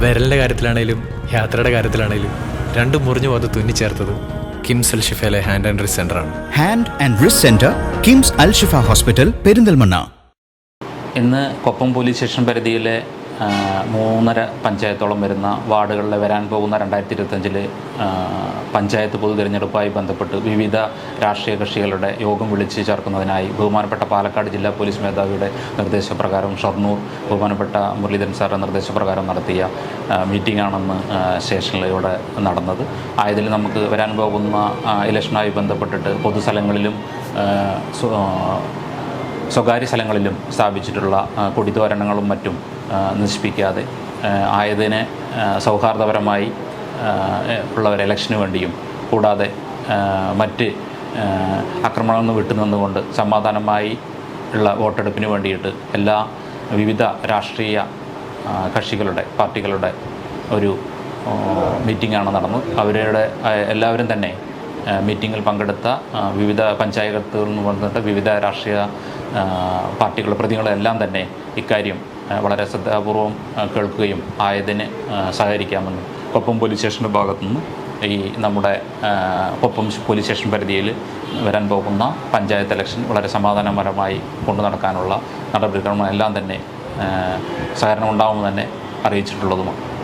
വിരലിന്റെ കാര്യത്തിലാണേലും യാത്രയുടെ കാര്യത്തിലാണേലും രണ്ടും മുറിഞ്ഞു പോകാതെ തുന്നിച്ചേർത്തത് കിംസ് അൽ ഷിഫയിലെ ഹാൻഡ് ആൻഡ് റിസ് ആണ്. Hand and wrist centre KIMS Al Shifa hospital Perinthalmanna. ഇന്ന് കൊപ്പം പോലീസ് സ്റ്റേഷൻ പരിധിയിലെ മൂന്നര പഞ്ചായത്തോളം വരുന്ന വാർഡുകളിൽ വരാൻ പോകുന്ന രണ്ടായിരത്തി ഇരുപത്തഞ്ചിൽ പഞ്ചായത്ത് പൊതു തിരഞ്ഞെടുപ്പുമായി ബന്ധപ്പെട്ട് വിവിധ രാഷ്ട്രീയ കക്ഷികളുടെ യോഗം വിളിച്ച് ചേർക്കുന്നതിനായി ബഹുമാനപ്പെട്ട പാലക്കാട് ജില്ലാ പോലീസ് മേധാവിയുടെ നിർദ്ദേശപ്രകാരം ഷൊർണൂർ ബഹുമാനപ്പെട്ട മുരളീധരൻ സാറിന്റെ നിർദ്ദേശപ്രകാരം നടത്തിയ മീറ്റിംഗ് ആണെന്ന് സ്റ്റേഷനിലൂടെ നടന്നത്. ആയതിൽ നമുക്ക് വരാൻ പോകുന്ന ഇലക്ഷനുമായി ബന്ധപ്പെട്ടിട്ട് പൊതുസ്ഥലങ്ങളിലും സ്വകാര്യ സ്ഥലങ്ങളിലും സ്ഥാപിച്ചിട്ടുള്ള കൊടിതോരണങ്ങളും മറ്റും നശിപ്പിക്കാതെ ആയതിനെ സൗഹാർദ്ദപരമായി ആ, ഉള്ള ഒരു ഇലക്ഷന് വേണ്ടിയും കൂടാതെ മറ്റ് ആക്രമണങ്ങളിൽ നിന്ന് വിട്ടുനിന്നുകൊണ്ട് സമാധാനമായി ഉള്ള വോട്ടെടുപ്പിന് വേണ്ടിയിട്ട് എല്ലാ വിവിധ രാഷ്ട്രീയ കക്ഷികളുടെ പാർട്ടികളുടെ ഒരു മീറ്റിംഗാണ് നടന്നത്. അവരുടെ എല്ലാവരും തന്നെ മീറ്റിങ്ങിൽ പങ്കെടുത്ത വിവിധ പഞ്ചായത്തുകളിൽ നിന്ന് വന്നിട്ട് വിവിധ രാഷ്ട്രീയ പാർട്ടികളുടെ പ്രതികളെല്ലാം തന്നെ ഇക്കാര്യം വളരെ ശ്രദ്ധാപൂർവം കേൾക്കുകയും ആയതിന് സഹകരിക്കാമെന്ന്. കൊപ്പം പോലീസ് സ്റ്റേഷന്റെ ഭാഗത്തുനിന്ന് ഈ നമ്മുടെ കൊപ്പം പോലീസ് സ്റ്റേഷൻ പരിധിയിൽ വരാൻ പോകുന്ന പഞ്ചായത്ത് ഇലക്ഷൻ വളരെ സമാധാനപരമായി കൊണ്ടു നടക്കാനുള്ള നടപടിക്രമങ്ങളെല്ലാം തന്നെ സഹകരണം ഉണ്ടാകുമെന്ന് തന്നെ അറിയിച്ചിട്ടുള്ളതുമാണ്.